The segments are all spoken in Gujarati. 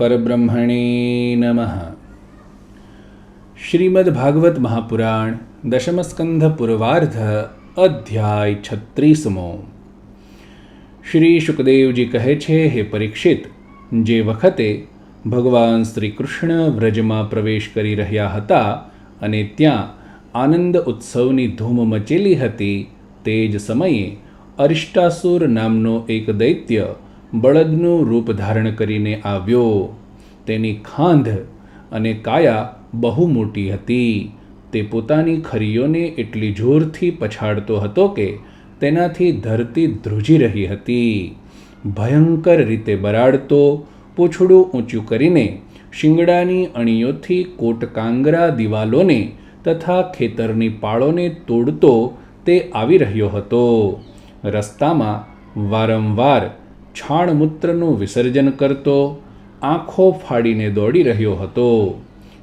પરબ્રહ્મણે નમઃ શ્રીમદ્ભાગવત મહાપુરાણ દશમસ્કંધ પૂર્વાર્ધ અધ્યાય છત્રીસમો શ્રી શુકદેવજી કહે છે હે પરીક્ષિત જે વખતે ભગવાન શ્રી કૃષ્ણ વ્રજમાં પ્રવેશ કરી રહ્યા હતા અને ત્યાં આનંદ ઉત્સવની ધૂમ મચેલી હતી તે જ સમયે અરિષ્ટાસુર નામનો એક દૈત્ય બળદનું રૂપ ધારણ કરીને આવ્યો. તેની ખાંધ અને કાયા બહુ મોટી હતી. તે પોતાની ખરીઓને એટલી જોરથી પછાડતો હતો કે તેનાથી ધરતી ધ્રુજી રહી હતી. ભયંકર રીતે બરાડતો, પૂંછડું ઊંચું કરીને શિંગડાની અણીઓથી કોટકાંગરા દિવાલોને તથા ખેતરની પાળોને તોડતો તે આવી રહ્યો હતો. રસ્તામાં વારંવાર છાણમૂત્રનું વિસર્જન કરતો, આંખો ફાડીને દોડી રહ્યો હતો.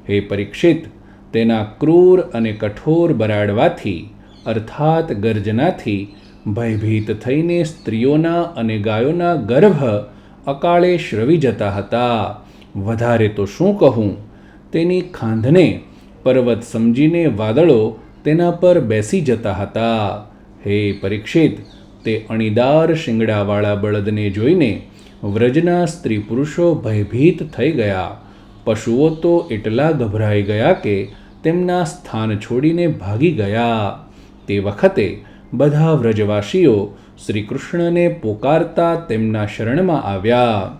હે પરીક્ષિત, તેના ક્રૂર અને કઠોર બરાડવાથી, અર્થાત ગર્જનાથી, ભયભીત થઈને સ્ત્રીઓના અને ગાયોના ગર્ભ અકાળે શ્રવી જતા હતા. વધારે તો શું કહું? તેની ખાંધને પર્વત સમજીને વાદળો તેના પર બેસી જતા હતા. હે પરીક્ષિત તે અણીદાર શિંગડાવાળા બળદને જોઈને વ્રજના સ્ત્રી પુરુષો ભયભીત થઈ ગયા. પશુઓ તો એટલા ગભરાઈ ગયા કે તેમના સ્થાન છોડીને ભાગી ગયા. તે વખતે બધા વ્રજવાસીઓ શ્રી કૃષ્ણને પોકારતા તેમના શરણમાં આવ્યા.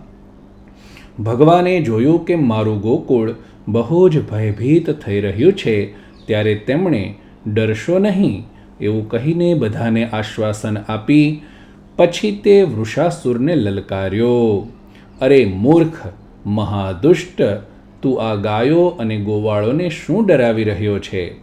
ભગવાને જોયું કે મારું ગોકુળ બહુ જ ભયભીત થઈ રહ્યું છે, ત્યારે તેમણે ડરશો નહીં. એવું કહીને બધાને આશ્વાસન આપી પછી તે વૃષાસુરને લલકાર્યો. અરે મૂર્ખ, મહાદુષ્ટ, તું આ ગાયો અને ગોવાળોને શું ડરાવી રહ્યો છે?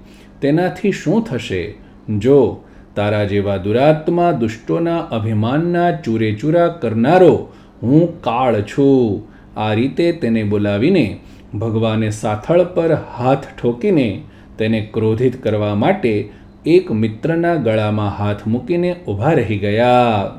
તેનાથી શું થશે? જો તારા જેવા દુરાત્મા દુષ્ટોના અભિમાનના ચૂરેચૂરા કરનારો હું કાળ છું. આ રીતે તેને બોલાવીને ભગવાને સાથળ પર હાથ ઠોકીને તેને ક્રોધિત કરવા માટે એક મિત્રના ગળામાં હાથ મૂકીને ઊભા રહી ગયા.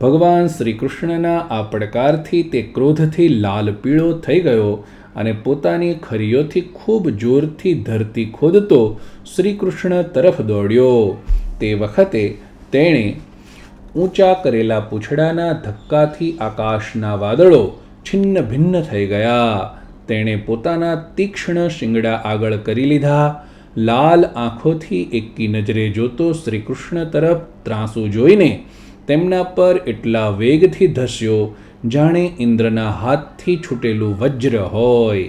ભગવાન શ્રી કૃષ્ણના આ પડકારથી તે ક્રોધથી લાલ પીળો થઈ ગયો અને પોતાની ખરીઓથી ખૂબ જોરથી ધરતી ખોદતો શ્રી કૃષ્ણ તરફ દોડ્યો. તે વખતે તેણે ઊંચા કરેલા પૂંછડાના ધક્કાથી આકાશના વાદળો છિન્ન ભિન્ન થઈ ગયા. તેણે પોતાના તીક્ષ્ણ શિંગડા આગળ કરી લીધા લાલ આંખોથી એકી નજરે જોતો શ્રી કૃષ્ણ તરફ ત્રાંસુ જોઈને તેમના પર એટલા વેગથી ધસ્યો, જાણે ઇન્દ્રના હાથથી છૂટેલું વજ્ર હોય.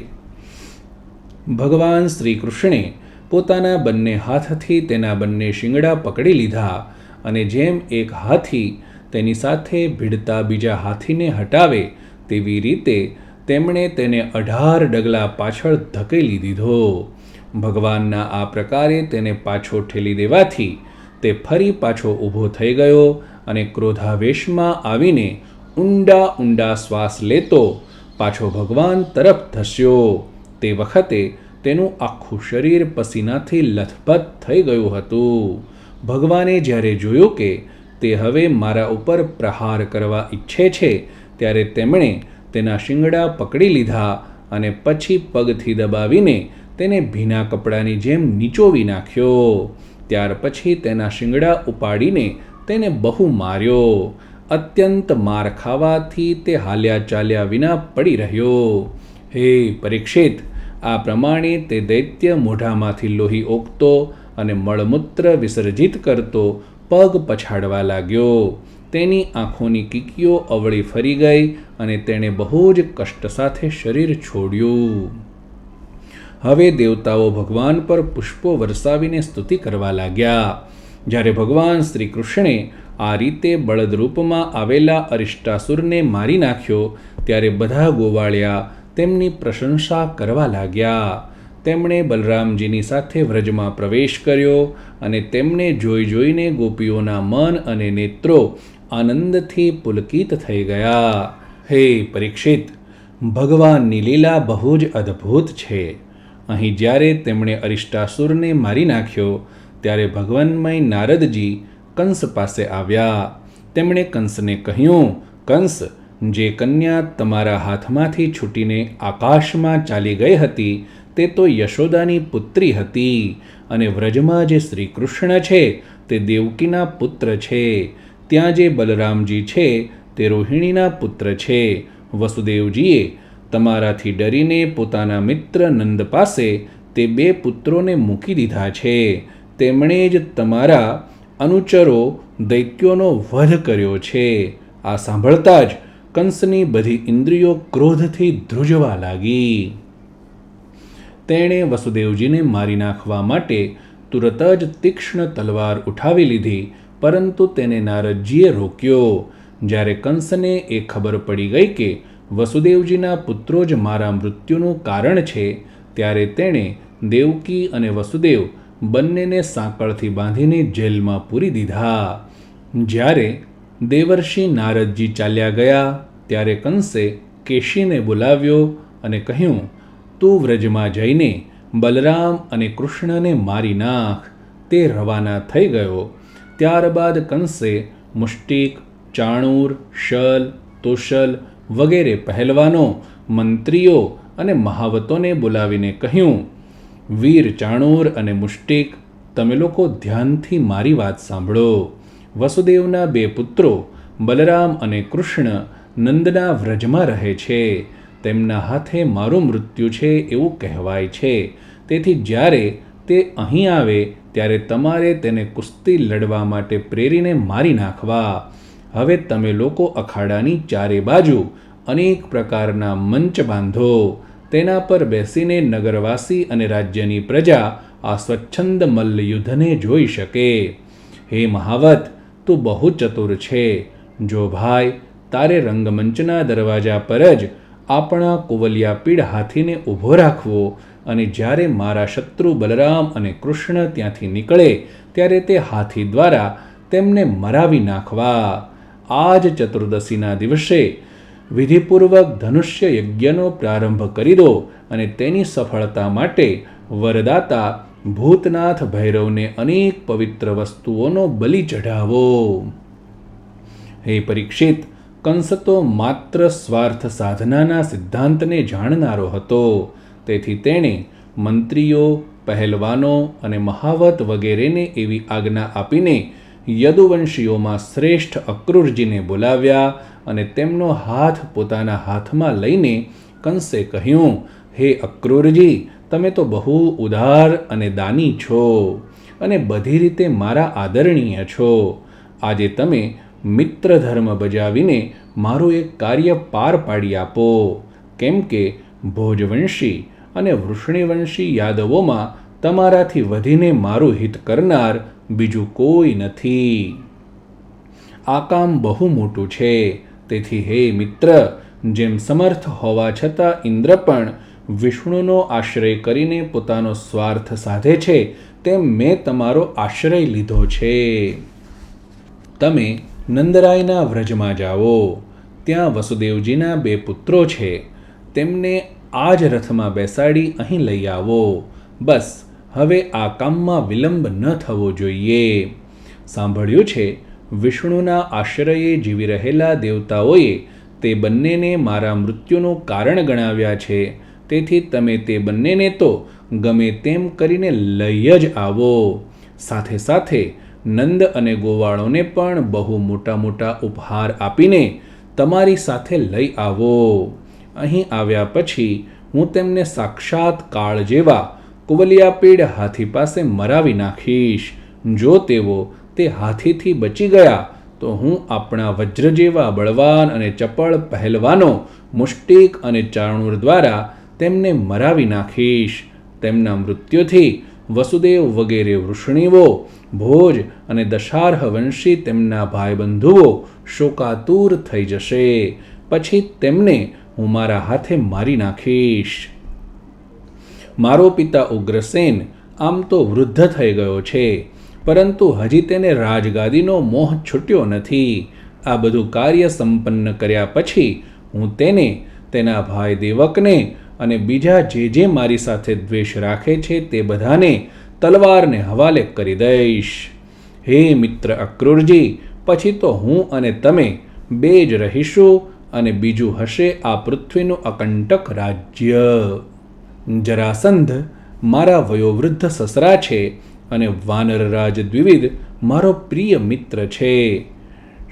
ભગવાન શ્રી કૃષ્ણે પોતાના બંને હાથથી તેના બંને શિંગડા પકડી લીધા અને જેમ એક હાથી તેની સાથે ભીડતા બીજા હાથીને હટાવે, તેવી રીતે તેમણે તેને અઢાર ડગલા પાછળ ધકેલી દીધો. ભગવાનના આ પ્રકારે તેને પાછો ઠેલી દેવાથી તે ફરી પાછો ઊભો થઈ ગયો અને ક્રોધાવેશમાં આવીને ઊંડા ઊંડા શ્વાસ લેતો પાછો ભગવાન તરફ ધસ્યો. તે વખતે તેનું આખું શરીર પસીનાથી લથપથ થઈ ગયું હતું. ભગવાને જ્યારે જોયું કે તે હવે મારા ઉપર પ્રહાર કરવા ઈચ્છે છે, ત્યારે તેમણે તેના શિંગડા પકડી લીધા અને પછી પગથી દબાવીને તેને ભીના કપડાની જેમ નીચોવી નાખ્યો. ત્યાર પછી તેના શિંગડા ઉપાડીને તેને બહુ માર્યો. અત્યંત માર ખાવાથી તે હાલ્યા ચાલ્યા વિના પડી રહ્યો. હે પરીક્ષિત, આ પ્રમાણે તે દૈત્ય મોઢામાંથી લોહી ઓગતો અને મળમૂત્ર વિસર્જિત કરતો પગ પછાડવા લાગ્યો. તેની આંખોની કીકીઓ અવળી ફરી ગઈ અને તેણે બહુ જ કષ્ટ સાથે શરીર છોડ્યું. હવે દેવતાઓ ભગવાન પર પુષ્પો વરસાવીને સ્તુતિ કરવા લાગ્યા. જ્યારે ભગવાન શ્રી કૃષ્ણે આ રીતે બળદરૂપમાં આવેલા અરિષ્ટાસુરને મારી નાખ્યો, ત્યારે બધા ગોવાળિયા તેમની પ્રશંસા કરવા લાગ્યા. તેમણે બલરામજીની સાથે વ્રજમાં પ્રવેશ કર્યો અને તેમને જોઈ જોઈને ગોપીઓના મન અને નેત્રો આનંદથી પુલકિત થઈ ગયા. હે પરીક્ષિત, ભગવાનની લીલા બહુ જ અદ્ભુત છે. અહીં જ્યારે તેમણે અરિષ્ટાસુરને મારી નાખ્યો, ત્યારે ભગવાનમય નારદજી કંસ પાસે આવ્યા. તેમણે કંસને કહ્યું, કંસ, જે કન્યા તમારા હાથમાંથી છૂટીને આકાશમાં ચાલી ગઈ હતી, તે તો યશોદાની પુત્રી હતી અને વ્રજમાં જે શ્રી કૃષ્ણ છે, તે દેવકીના પુત્ર છે. ત્યાં જે બલરામજી છે, તે રોહિણીના પુત્ર છે. વસુદેવજીએ તમારાથી ડરીને પોતાના મિત્ર નંદ પાસે તે બે પુત્રોને મૂકી દીધા છે. તેમણે જ તમારા અનુચરો દૈત્યોનો વધ કર્યો છે. આ સાંભળતા જ કંસની બધી ઇન્દ્રિયો ક્રોધથી ધ્રુજવા લાગી. તેણે વસુદેવજીને મારી નાખવા માટે તુરત જ તીક્ષ્ણ તલવાર ઉઠાવી લીધી, પરંતુ તેને નારદજીએ રોક્યો. જ્યારે કંસને એ ખબર પડી ગઈ કે વસુદેવજીના પુત્રો જ મારા મૃત્યુનું કારણ છે, ત્યારે તેણે દેવકી અને વસુદેવ બંનેને સાંકળથી બાંધીને જેલમાં પૂરી દીધા. જ્યારે દેવર્ષિ નારદજી ચાલ્યા ગયા, ત્યારે કંસે કેશીને બોલાવ્યો અને કહ્યું, તું વ્રજમાં જઈને બલરામ અને કૃષ્ણને મારી નાખ. તે રવાના થઈ ગયો. ત્યારબાદ કંસે મુષ્ટિક, ચાણૂર, શલ, તોશલ વગેરે પહેલવાનો મંત્રીઓ અને મહાવતોને બોલાવીને કહ્યું, વીર ચાણૂર અને મુષ્ટિક તમે લોકો ધ્યાનથી મારી વાત સાંભળો. વસુદેવના બે પુત્રો, બલરામ અને કૃષ્ણ, નંદના વ્રજમાં રહે છે. તેમના હાથે મારું મૃત્યુ છે એવું કહેવાય છે. તેથી જ્યારે તે અહીં આવે, ત્યારે તમારે તેને કુસ્તી લડવા માટે પ્રેરીને મારી નાખવા. હવે તમે લોકો અખાડાની ચારે બાજુ અનેક પ્રકારના મંચ બાંધો. તેના પર બેસીને નગરવાસી અને રાજ્યની પ્રજા આ સ્વચ્છંદ મલ્લયુદ્ધને જોઈ શકે. હે મહાવત, તું બહુ ચતુર છે. જો ભાઈ, તારે રંગમંચના દરવાજા પર જ આપણા કુવલિયા પીડ હાથીને ઊભો રાખવો અને જ્યારે મારા શત્રુ બલરામ અને કૃષ્ણ ત્યાંથી નીકળે, ત્યારે તે હાથી દ્વારા તેમને મરાવી નાખવા. આ જ ચતુર્દશીના દિવસે વિધિપૂર્વક ધનુષ્ય યજ્ઞનો પ્રારંભ કરી દો અને તેની સફળતા માટે વરદાતા ભૂતનાથ ભૈરવને અનેક પવિત્ર વસ્તુઓનો બલિ ચઢાવો. હે પરીક્ષિત, કંસ તો માત્ર સ્વાર્થ સાધનાના સિદ્ધાંતને જાણનારો હતો. તેથી તેણે મંત્રીઓ, પહેલવાનો અને મહાવત વગેરેને એવી આજ્ઞા આપીને યદુવંશીઓમાં શ્રેષ્ઠ અક્રૂરજીને બોલાવ્યા અને તેમનો હાથ પોતાના હાથમાં લઈને કંસે કહ્યું, હે અક્રૂરજી, તમે તો બહુ ઉદાર અને દાની છો અને બધી રીતે મારા આદરણીય છો. આજે તમે મિત્ર ધર્મ બજાવીને મારું એક કાર્ય પાર પાડી આપો. કેમ કે ભોજવંશી અને વૃષ્ણિવંશી યાદવોમાં તમારાથી વધીને મારું હિત કરનાર બીજું કોઈ નથી. આ કામ બહુ મોટું છે. તેથી હે મિત્ર, જેમ સમર્થ હોવા છતાં ઇન્દ્ર પણ વિષ્ણુનો આશ્રય કરીને પોતાનો સ્વાર્થ સાધે છે, તેમ મેં તમારો આશ્રય લીધો છે. તમે નંદરાયના વ્રજમાં જાઓ. ત્યાં વસુદેવજીના બે પુત્રો છે. તેમને આ જ રથમાં બેસાડી અહીં લઈ આવો. બસ હવે આ કામમાં વિલંબ ન થવો જોઈએ. સાંભળ્યું છે, વિષ્ણુના આશ્રયે જીવી રહેલા દેવતાઓએ તે બંનેને મારા મૃત્યુનું કારણ ગણાવ્યા છે. તેથી તમે તે બંનેને તો ગમે તેમ કરીને લઈ જ આવો. સાથે સાથે નંદ અને ગોવાળોને પણ બહુ મોટા મોટા ઉપહાર આપીને તમારી સાથે લઈ આવો. અહીં આવ્યા પછી હું તેમને સાક્ષાત કાળ જેવા કુવલિયાપીડ હાથી પાસે મરાવી નાખીશ. જો તેઓ તે હાથીથી બચી ગયા, તો હું આપણા વજ્ર જેવા બળવાન અને ચપળ પહેલવાનો મુષ્ટિક અને ચારણુર દ્વારા તેમને મરાવી નાખીશ. તેમના મૃત્યુથી વસુદેવ વગેરે વૃષ્ણીઓ ભોજ અને દશાર્હ વંશી તેમના ભાઈબંધુઓ શોકાતુર થઈ જશે. પછી તેમને હું મારા હાથે મારી નાખીશ. મારો પિતા ઉગ્રસેન આમ તો વૃદ્ધ થઈ ગયો છે. પરંતુ હજી તેને રાજગાદીનો મોહ છૂટ્યો નથી. આ બધું કાર્ય સંપન્ન કર્યા પછી હું તેને, તેના ભાઈ દેવકને અને બીજા જે જે મારી સાથે દ્વેષ રાખે છે તે બધાને તલવારને હવાલે કરી દઈશ. હે મિત્ર અક્રૂરજી, પછી તો હું અને તમે બે જ રહીશું અને બીજું હશે આ પૃથ્વીનું અકંટક રાજ્ય. જરાસંધ મારા વયોવૃદ્ધ સસરા છે અને વાનરરાજ દ્વિવિધ મારો પ્રિય મિત્ર છે.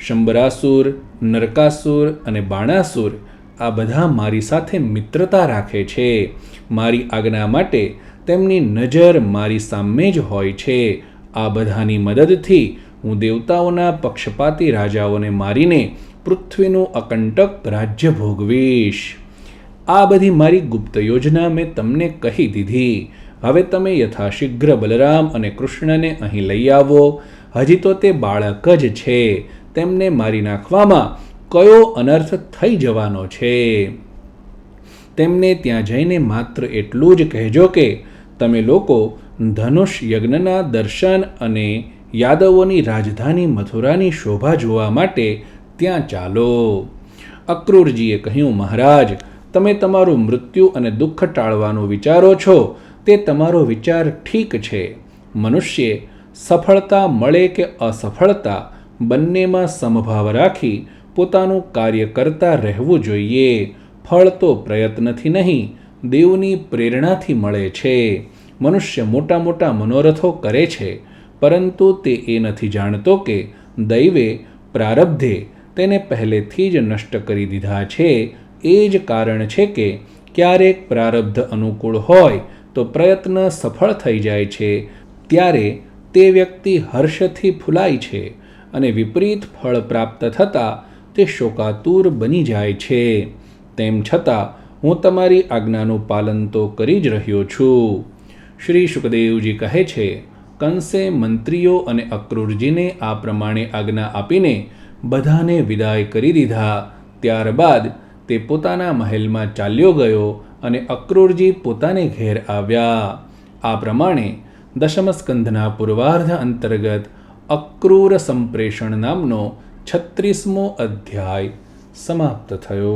શંબરાસુર, નરકાસુર અને બાણાસુર આ બધા મારી સાથે મિત્રતા રાખે છે. મારી આજ્ઞા માટે તેમની નજર મારી સામે જ હોય છે. આ બધાની મદદથી હું દેવતાઓના પક્ષપાતી રાજાઓને મારીને પૃથ્વીનું અકંટક રાજ્ય ભોગવીશ. આ બધી મારી ગુપ્ત યોજના મેં તમને કહી દીધી. હવે તમે યથાશીઘ્ર બલરામ અને કૃષ્ણને અહીં લઈ આવો. હજી તો તે બાળક જ છે. તેમને મારી નાખવામાં કયો અનર્થ થઈ જવાનો છે? તેમને ત્યાં જઈને માત્ર એટલું જ કહેજો કે તમે લોકો ધનુષ યજ્ઞના દર્શન અને યાદવોની રાજધાની મથુરાની શોભા જોવા માટે ત્યાં ચાલો. અક્રૂરજીએ કહ્યું, મહારાજ તમે તમારું મૃત્યુ અને દુઃખ ટાળવાનું વિચારો છો, તે તમારો વિચાર ઠીક છે. મનુષ્ય સફળતા મળે કે અસફળતા બંનેમાં સમભાવ રાખી પોતાનું કાર્ય કરતા રહેવું જોઈએ. ફળ તો પ્રયત્નથી નહીં, દેવની પ્રેરણાથી મળે છે. મનુષ્ય મોટા મોટા મનોરથો કરે છે, પરંતુ તે એ નથી જાણતો કે દૈવે પ્રારબ્ધે તેને પહેલેથી જ નષ્ટ કરી દીધા છે. એ જ કારણ છે કે ક્યારેક પ્રારબ્ધ અનુકૂળ હોય તો પ્રયત્ન સફળ થઈ જાય છે. ત્યારે તે વ્યક્તિ હર્ષથી ફૂલાય છે અને વિપરીત ફળ પ્રાપ્ત થતાં તે શોકાતુર બની જાય છે. તેમ છતાં, હું તમારી આજ્ઞાનું પાલન તો કરી જ રહ્યો છું. શ્રી સુખદેવજી કહે છે, કંસે મંત્રીઓ અને અક્રૂરજીને આ પ્રમાણે આજ્ઞા આપીને બધાને વિદાય કરી દીધા. ત્યારબાદ તે પોતાના મહેલમાં ચાલ્યો ગયો અને અક્રૂરજી પોતાને ઘેર આવ્યા. આ પ્રમાણે દશમસ્કંધના પૂર્વાર્ધ અંતર્ગત અક્રૂર સંપ્રેષણ નામનો છત્રીસમો અધ્યાય સમાપ્ત થયો.